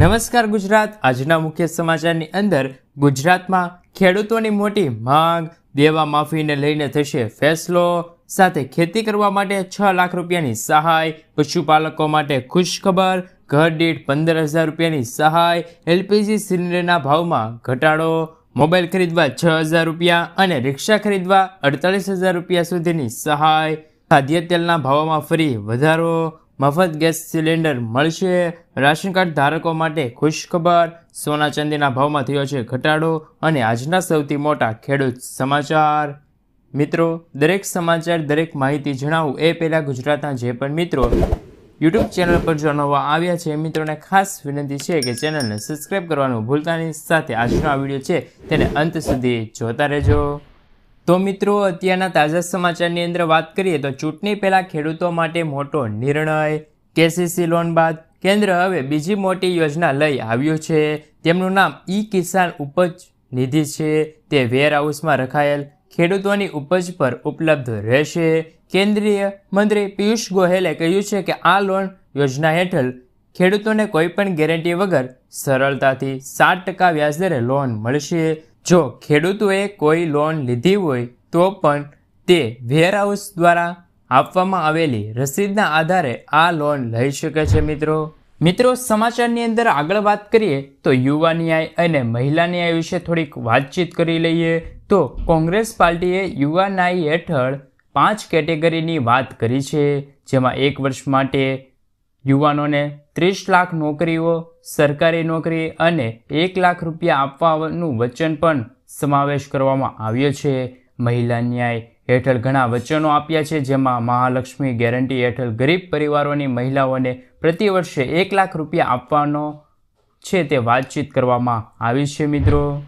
નમસ્કાર ગુજરાત. આજના મુખ્ય સમાચારની અંદર ગુજરાતમાં ખેડૂતોની મોટી માંગ, દેવા માફીને લઈને થશે ફેસલો, સાથે ખેતી કરવા માટે છ લાખ રૂપિયાની સહાય, પશુપાલકો માટે ખુશખબર, ઘર દીઠ પંદર હજાર રૂપિયાની સહાય, એલપીજી સિલિન્ડરના ભાવમાં ઘટાડો, મોબાઈલ ખરીદવા છ હજાર રૂપિયા અને રિક્ષા ખરીદવા અડતાલીસ હજાર રૂપિયા સુધીની સહાય ખાદ્ય તેલના ભાવોમાં ફરી વધારો મફત ગેસ સિલિન્ડર મળશે. રાશન કાર્ડ ધારકો માટે ખુશખબર. સોના ચાંદીના ભાવમાં થયો છે ઘટાડો અને આજના સૌથી મોટા ખેડૂત સમાચાર. મિત્રો, દરેક સમાચાર, દરેક માહિતી જણાવું એ પહેલાં ગુજરાતના જે પણ મિત્રો યુટ્યુબ ચેનલ પર જો આવ્યા છે મિત્રોને ખાસ વિનંતી છે કે ચેનલને સબસ્ક્રાઈબ કરવાનું ભૂલતાની સાથે આજનો આ વીડિયો છે, તેને અંત સુધી જોતા રહેજો. તો મિત્રો, અત્યારના તાજા સમાચારની અંદર વાત કરીએ તો ચૂંટણી પહેલાં ખેડૂતો માટે મોટો નિર્ણય કેસીસી લોન બાદ કેન્દ્ર હવે બીજી મોટી યોજના લઈ આવ્યું છે. તેમનું નામ ઈ કિસાન ઉપજ નિધિ છે. તે વેરહાઉસમાં રખાયેલ ખેડૂતોની ઉપજ પર ઉપલબ્ધ રહેશે. કેન્દ્રીય મંત્રી પિયુષ ગોહેલે કહ્યું છે કે આ લોન યોજના હેઠળ ખેડૂતોને કોઈપણ ગેરંટી વગર સરળતાથી સાત ટકા વ્યાજદરે લોન મળશે. જો ખેડૂતોએ કોઈ લોન લીધી હોય, તો પણ તે વેરહાઉસ દ્વારા આપવામાં આવેલી રસીદના આધારે આ લોન લઈ શકે છે મિત્રો. મિત્રો, સમાચારની અંદર આગળ વાત કરીએ, તો યુવા ન્યાય અને મહિલા ન્યાય વિશે થોડીક વાતચીત કરી લઈએ. તો કોંગ્રેસ પાર્ટીએ યુવા ન્યાય હેઠળ પાંચ કેટેગરીની વાત કરી છે, જેમાં એક વર્ષ માટે યુવાનોને ત્રીસ લાખ નોકરીઓ, સરકારી નોકરી અને એક લાખ રૂપિયા આપવાનું વચન પણ સમાવેશ કરવામાં આવ્યો છે. મહિલા ન્યાય હેઠળ ઘણા વચનો આપ્યા છે, જેમાં મહાલક્ષ્મી ગેરંટી હેઠળ ગરીબ પરિવારોની મહિલાઓને પ્રતિ વર્ષે એક લાખ રૂપિયા આપવાનો છે તે વાતચીત કરવામાં આવી છે, મિત્રો.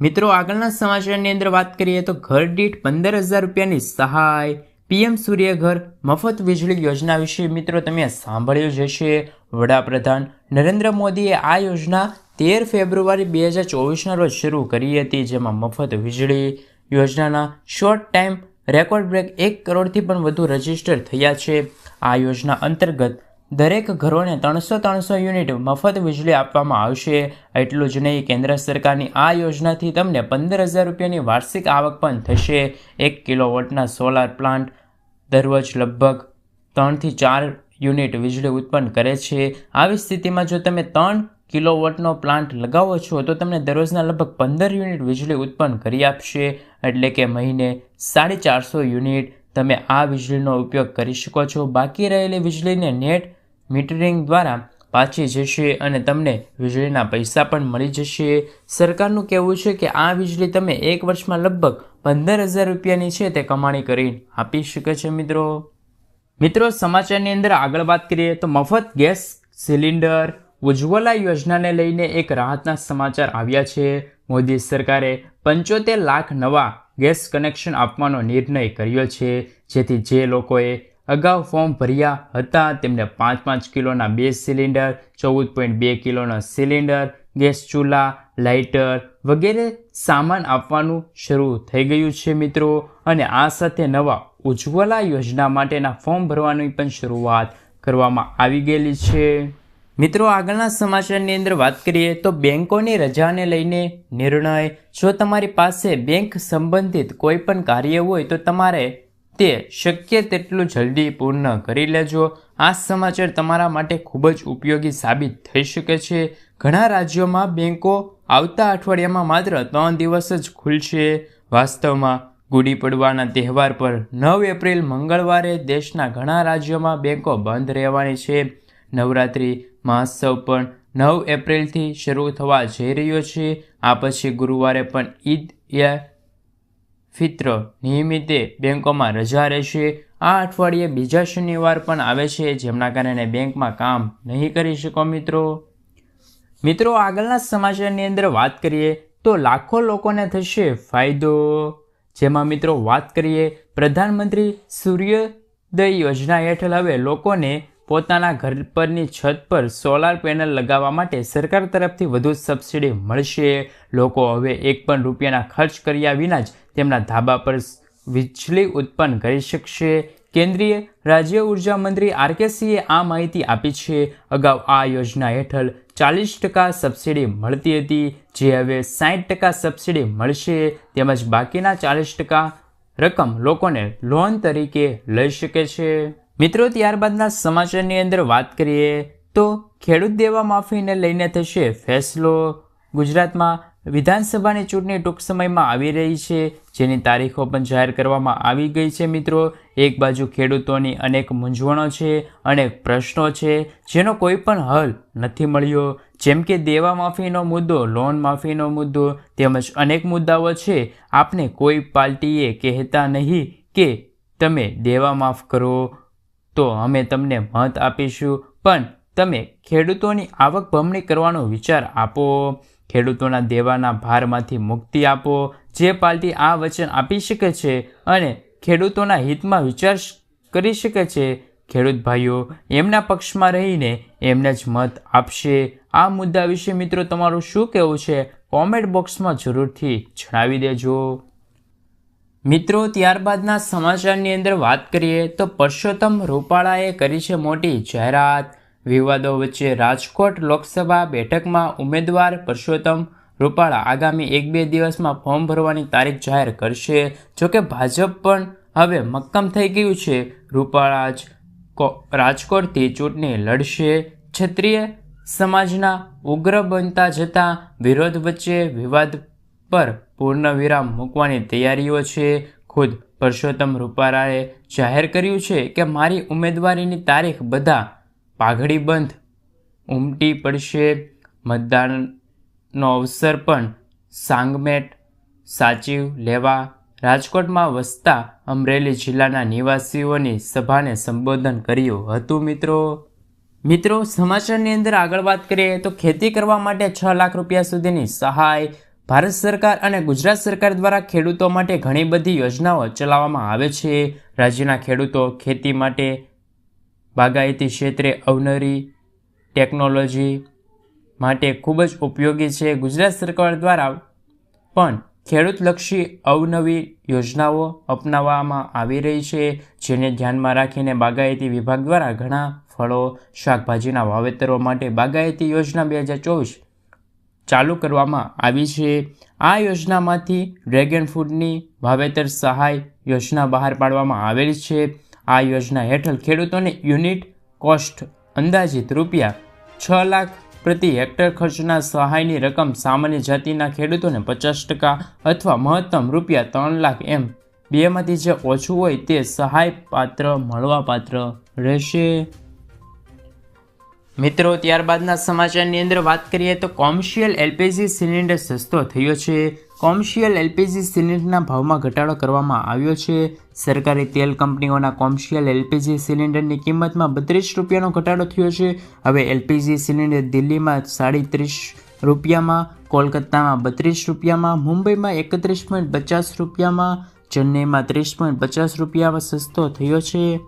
મિત્રો, આગળના સમાચારની અંદર વાત કરીએ તો ઘર દીઠ પંદર હજાર રૂપિયાની સહાય પીએમ સૂર્યઘર મફત વીજળી યોજના વિશે મિત્રો તમે સાંભળ્યું જ હશે. વડાપ્રધાન નરેન્દ્ર મોદીએ આ યોજના તેર ફેબ્રુઆરી બે હજાર ચોવીસના રોજ શરૂ કરી હતી, જેમાં મફત વીજળી યોજનાના શોર્ટ ટાઈમ રેકોર્ડ બ્રેક એક કરોડથી પણ વધુ રજિસ્ટર થયા છે. આ યોજના અંતર્ગત દરેક ઘરોને ત્રણસો ત્રણસો યુનિટ મફત વીજળી આપવામાં આવશે. એટલું જ નહીં, કેન્દ્ર સરકારની આ યોજનાથી તમને પંદર હજાર રૂપિયાની વાર્ષિક આવક પણ થશે. એક કિલોવોટના સોલાર પ્લાન્ટ દરરોજ લગભગ ત્રણથી ચાર યુનિટ વીજળી ઉત્પન્ન કરે છે. આવી સ્થિતિમાં જો તમે ત્રણ કિલોવોટનો પ્લાન્ટ લગાવો છો, તો તમને દરરોજના લગભગ પંદર યુનિટ વીજળી ઉત્પન્ન કરી આપશે. એટલે કે મહિને સાડી ચારસો યુનિટ તમે આ વીજળીનો ઉપયોગ કરી શકો છો. બાકી રહેલી વીજળીને નેટ મીટરિંગ દ્વારા પાછી જશે અને તમને વીજળીના પૈસા પણ મળી જશે. સરકારનું કહેવું છે કે આ વીજળી તમે એક વર્ષમાં લગભગ પંદર હજાર રૂપિયાની છે તે કમાણી કરી આપી શકે છે મિત્રો. મિત્રો, સમાચારની અંદર આગળ વાત કરીએ તો મફત ગેસ સિલિન્ડર ઉજ્જવલા યોજનાને લઈને એક રાહતના સમાચાર આવ્યા છે. મોદી સરકારે પંચોતેર લાખ નવા ગેસ કનેક્શન આપવાનો નિર્ણય કર્યો છે, જેથી જે લોકોએ અગાઉ ફોર્મ ભર્યા હતા. તેમને પાંચ પાંચ કિલોના બે સિલિન્ડર, ચૌદ પોઈન્ટ બે કિલોના સિલિન્ડર, ગેસ ચૂલા, લાઇટર વગેરે સામાન આપવાનું શરૂ થઈ ગયું છે મિત્રો. અને આ સાથે નવા ઉજ્જવલા યોજના માટેના ફોર્મ ભરવાની પણ શરૂઆત કરવામાં આવી ગયેલી છે. મિત્રો, આગળના સમાચારની અંદર વાત કરીએ તો બેંકોની રજાને લઈને નિર્ણય. જો તમારી પાસે બેંક સંબંધિત કોઈ પણ કાર્ય હોય તો તમારે તે શક્ય તેટલું જલ્દી પૂર્ણ કરી લેજો. આ સમાચાર તમારા માટે ખૂબ જ ઉપયોગી સાબિત થઈ શકે છે. ઘણા રાજ્યોમાં બેંકો આવતા અઠવાડિયામાં માત્ર ત્રણ દિવસ જ ખુલશે. વાસ્તવમાં ગુડી પડવાના તહેવાર પર નવ એપ્રિલ મંગળવારે દેશના ઘણા રાજ્યોમાં બેંકો બંધ રહેવાની છે. નવરાત્રિ મહોત્સવ પણ નવ એપ્રિલથી શરૂ થવા જઈ રહ્યો છે. આ પછી ગુરુવારે પણ ઈદ એ ફિત્ર નિયમિતે બેંકોમાં રજા રહેશે આ અઠવાડિયે બીજા શનિવાર પણ આવે છે, જેમના કારણે બેંકમાં કામ નહીં કરી શકો મિત્રો. મિત્રો, આગળના સમાચારની અંદર વાત કરીએ તો લાખો લોકોને થશે ફાયદો. જેમાં મિત્રો, વાત કરીએ પ્રધાનમંત્રી સૂર્યોદય યોજના હેઠળ હવે લોકોને પોતાના ઘર પરની છત પર સોલાર પેનલ લગાવવા માટે સરકાર તરફથી વધુ સબસિડી મળશે. લોકો હવે એક પણ રૂપિયાના ખર્ચ કર્યા વિના જ તેમના ધાબા પર વીજળી ઉત્પન્ન કરી શકશે. કેન્દ્રીય રાજ્ય ઊર્જા મંત્રી આર સિંહે આ માહિતી આપી છે. અગાઉ આ યોજના હેઠળ ચાલીસ ટકા સબસિડી મળતી હતી, જે હવે સાઠ ટકા સબસિડી મળશે. તેમજ બાકીના ચાલીસ ટકા રકમ લોકોને લોન તરીકે લઈ શકે છે. મિત્રો, ત્યારબાદના સમાચારની અંદર વાત કરીએ તો ખેડૂત દેવા માફીને લઈને થશે ફેસલો. ગુજરાતમાં વિધાનસભાની ચૂંટણી ટૂંક સમયમાં આવી રહી છે. જેની તારીખો પણ જાહેર કરવામાં આવી ગઈ છે મિત્રો. એક બાજુ ખેડૂતોની અનેક મૂંઝવણો છે અનેક પ્રશ્નો છે, જેનો કોઈ પણ હલ નથી મળ્યો. જેમ કે દેવા માફીનો મુદ્દો, લોન માફીનો મુદ્દો તેમજ અનેક મુદ્દાઓ છે. આપને કોઈ પાર્ટીએ કહેતા નહીં કે તમે દેવા માફ કરો. તો અમે તમને મત આપીશું. પણ તમે ખેડૂતોની આવક બમણી કરવાનો વિચાર આપો. ખેડૂતોના દેવાના ભારમાંથી મુક્તિ આપો, જે પાર્ટી આ વચન આપી શકે છે અને ખેડૂતોના હિતમાં વિચાર કરી શકે છે. ખેડૂત ભાઈઓ, એમના પક્ષમાં રહીને એમને જ મત આપશે. આ મુદ્દા વિશે મિત્રો તમારું શું કહેવું છે? કોમેન્ટ બોક્સમાં જરૂરથી જણાવી દેજો. મિત્રો, ત્યારબાદના સમાચારની અંદર વાત કરીએ તો પરસોત્તમ રૂપાળાએ કરી છે મોટી જાહેરાત. વિવાદો વચ્ચે રાજકોટ લોકસભા બેઠકમાં ઉમેદવાર પરસોત્તમ રૂપાળા આગામી એક બે દિવસમાં ફોર્મ ભરવાની તારીખ જાહેર કરશે. જોકે ભાજપ પણ હવે મક્કમ થઈ ગયું છે. રૂપાળા જ રાજકોટથી ચૂંટણી લડશે. ક્ષત્રિય સમાજના ઉગ્ર બનતા જતા વિરોધ વચ્ચે વિવાદ પર પૂર્ણવિરામ મૂકવાની તૈયારીઓ છે. ખુદ પરસોત્તમ રૂપાળાએ જાહેર કર્યું છે કે મારી ઉમેદવારીની તારીખ બધા પાઘડી બંધ, ઉમટી પડશે, મતદાનનો અવસર પણ સાંગમેટ, સાચીવ લેવા, રાજકોટમાં વસતા અમરેલી જિલ્લાના નિવાસીઓની સભાને સંબોધન કર્યું હતું મિત્રો. મિત્રો, સમાચારની અંદર આગળ વાત કરીએ તો ખેતી કરવા માટે છ લાખ રૂપિયા સુધીની સહાય ભારત સરકાર અને ગુજરાત સરકાર દ્વારા ખેડૂતો માટે ઘણી બધી યોજનાઓ ચલાવવામાં આવે છે. રાજ્યના ખેડૂતો ખેતી માટે બાગાયતી ક્ષેત્રે અવનરી ટેકનોલોજી માટે ખૂબ જ ઉપયોગી છે ગુજરાત સરકાર દ્વારા. પણ ખેડૂતલક્ષી અવનવી યોજનાઓ અપનાવવામાં આવી રહી છે, જેને ધ્યાનમાં રાખીને બાગાયતી વિભાગ દ્વારા ઘણા ફળો, શાકભાજીના વાવેતરો માટે બાગાયતી યોજના બે હજાર ચોવીસ ચાલુ કરવામાં આવી છે. આ યોજનામાંથી ડ્રેગન ફ્રૂટની વાવેતર સહાય યોજના બહાર પાડવામાં આવેલી છે. આ યોજના હેઠળ ખેડૂતોને યુનિટ કોસ્ટ અંદાજિત રૂપિયા છ લાખ પ્રતિ હેક્ટર ખર્ચના સહાયની રકમ સામાન્ય જાતિના ખેડૂતોને પચાસ ટકા અથવા મહત્તમ રૂપિયા ત્રણ લાખ એમ બેમાંથી જે ઓછું હોય તે સહાય પાત્ર મળવાપાત્ર રહેશે. મિત્રો, ત્યારબાદના સમાચારની અંદર વાત કરીએ તો કોમર્શિયલ એલપીજી સિલિન્ડર સસ્તો થયો છે. કોમર્શિયલ એલપીજી સિલિન્ડરના ભાવમાં ઘટાડો કરવામાં આવ્યો છે. સરકારી તેલ કંપનીઓના કોમર્શિયલ એલપીજી સિલિન્ડરની કિંમતમાં બત્રીસ રૂપિયાનો ઘટાડો થયો છે. હવે એલપીજી સિલિન્ડર દિલ્હીમાં સાડી ત્રીસ રૂપિયામાં, કોલકાતામાં બત્રીસ રૂપિયામાં, મુંબઈમાં એકત્રીસ પોઈન્ટ પચાસ રૂપિયામાં, ચેન્નઈમાં ત્રીસ પોઈન્ટ પચાસ રૂપિયામાં સસ્તો થયો છે.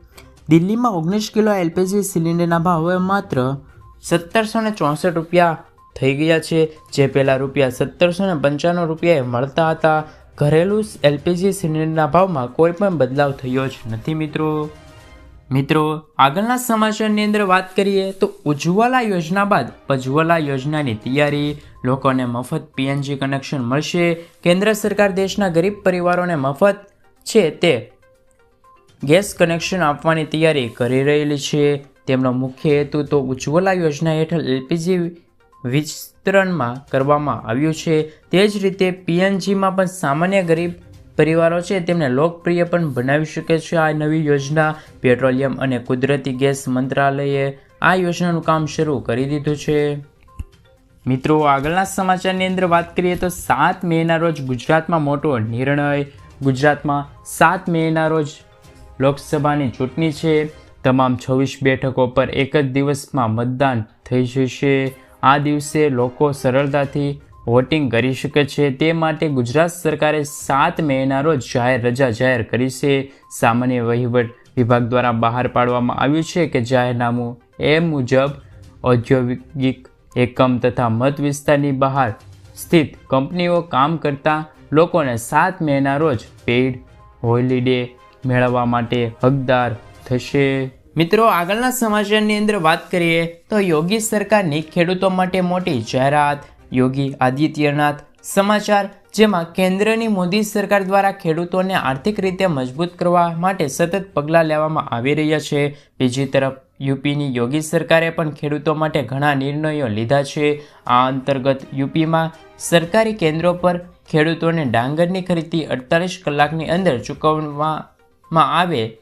દિલ્હીમાં ઓગણીસ કિલો એલપીજી સિલિન્ડરના ભાવ માત્ર સત્તરસો ને ચોસઠ રૂપિયા થઈ ગયા છે, જે પહેલાં રૂપિયા સત્તરસો ને પંચાણું રૂપિયાએ મળતા હતા. ઘરેલું એલપીજી સિલિન્ડરના ભાવમાં કોઈ પણ બદલાવ થયો જ નથી, મિત્રો. મિત્રો, આગળના સમાચારની અંદર વાત કરીએ તો ઉજ્જવલા યોજના બાદ પજ્જવલા યોજનાની તૈયારી. લોકોને મફત પીએનજી કનેક્શન મળશે. કેન્દ્ર સરકાર દેશના ગરીબ પરિવારોને મફત છે તે ગેસ કનેક્શન આપવાની તૈયારી કરી રહેલી છે. તેમનો મુખ્ય હેતુ તો ઉજ્જવલા યોજના હેઠળ એલપીજી વિસ્તરણમાં કરવામાં આવ્યું છે. તે જ રીતે પીએનજીમાં પણ સામાન્ય ગરીબ પરિવારો છે તેમને લોકપ્રિય પણ બનાવી શકે છે. આ નવી યોજના પેટ્રોલિયમ અને કુદરતી ગેસ મંત્રાલયે આ યોજનાનું કામ શરૂ કરી દીધું છે. મિત્રો, આગળના સમાચારની અંદર વાત કરીએ તો સાત મેના રોજ ગુજરાતમાં મોટો નિર્ણય. ગુજરાતમાં સાત મેના રોજ લોકસભાની ચૂંટણી છે. તમામ છવ્વીસ બેઠકો પર એક જ દિવસમાં મતદાન થઈ જશે. આ દિવસે લોકો સરળતાથી વોટિંગ કરી શકે છે. તે માટે ગુજરાત સરકારે સાત મેના રોજ જાહેર રજા જાહેર કરી છે. સામાન્ય વહીવટ વિભાગ દ્વારા બહાર પાડવામાં આવ્યું છે કે જાહેરનામું એ મુજબ ઔદ્યોગિક એકમ તથા મત વિસ્તારની બહાર સ્થિત કંપનીઓ કામ કરતા લોકોને સાત મેના રોજ પેઇડ હોલિડે મેળવવા માટે હકદાર થશે. મિત્રો, આગળના સમાચારની અંદર વાત કરીએ તો યોગી સરકારની ખેડૂતો માટે મોટી જાહેરાત. યોગી આદિત્યનાથ સમાચાર, જેમાં કેન્દ્રની મોદી સરકાર દ્વારા ખેડૂતોને આર્થિક રીતે મજબૂત કરવા માટે સતત પગલાં લેવામાં આવી રહ્યા છે. બીજી તરફ, યુપીની યોગી સરકારે પણ ખેડૂતો માટે ઘણા નિર્ણયો લીધા છે. આ અંતર્ગત યુપીમાં સરકારી કેન્દ્રો પર ખેડૂતોને ડાંગરની ખરીદી અડતાલીસ કલાકની અંદર ચૂકવવામાં આવે.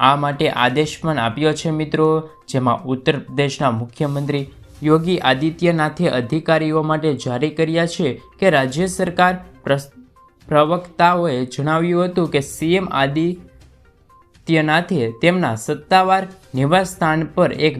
આ માટે આદેશ પણ આપ્યો છે મિત્રો, જેમાં ઉત્તર પ્રદેશના મુખ્યમંત્રી યોગી આદિત્યનાથે અધિકારીઓ માટે જારી કર્યા છે કે રાજ્ય સરકાર પ્રવક્તાઓએ જણાવ્યું હતું કે સીએમ આદિત્યનાથે તેમના સત્તાવાર નિવાસસ્થાન પર એક